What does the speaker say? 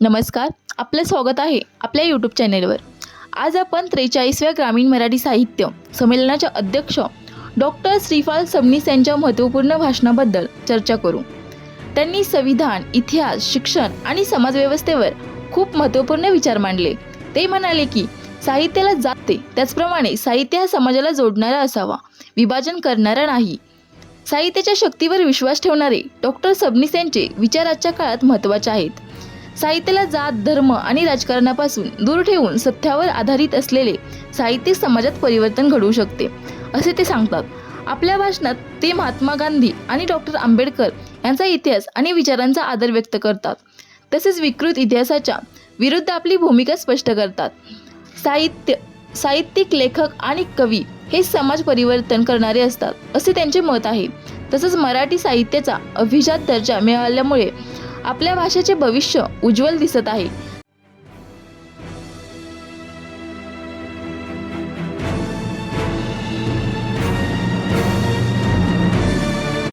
नमस्कार आपलं स्वागत आहे आपल्या यूट्यूब चॅनेलवर आज आपण त्रेचाळीसव्या ग्रामीण मराठी साहित्य संमेलनाच्या अध्यक्ष डॉक्टर श्रीपाल सबनीस यांच्या महत्त्वपूर्ण भाषणाबद्दल चर्चा करू. त्यांनी संविधान इतिहास शिक्षण आणि समाजव्यवस्थेवर खूप महत्त्वपूर्ण विचार मांडले. ते म्हणाले की साहित्याला जाते त्याचप्रमाणे साहित्य हा समाजाला जोडणारा असावा विभाजन करणारा नाही. साहित्याच्या शक्तीवर विश्वास ठेवणारे डॉक्टर सबनीस यांचे विचार आजच्या काळात महत्त्वाचे आहेत. साहित्याला जात धर्म आणि राजकारणापासून दूर ठेवून सत्यावर आधारित असलेले साहित्य समाजात परिवर्तन घडवू शकते असे ते सांगतात. आपल्या भाषणात ते महात्मा गांधी आणि डॉक्टर आंबेडकर यांचा इतिहास आणि विचारांचा आदर व्यक्त करतात. तसेच विकृत इतिहासाच्या विरुद्ध आपली भूमिका स्पष्ट करतात. साहित्य साहित्यिक लेखक आणि कवी हे समाज परिवर्तन करणारे असतात असे त्यांचे मत आहे. तसंच मराठी साहित्याचा अभिजात दर्जा मिळाल्यामुळे आपल्या भाषेचे भविष्य उज्ज्वल दिसत आहे.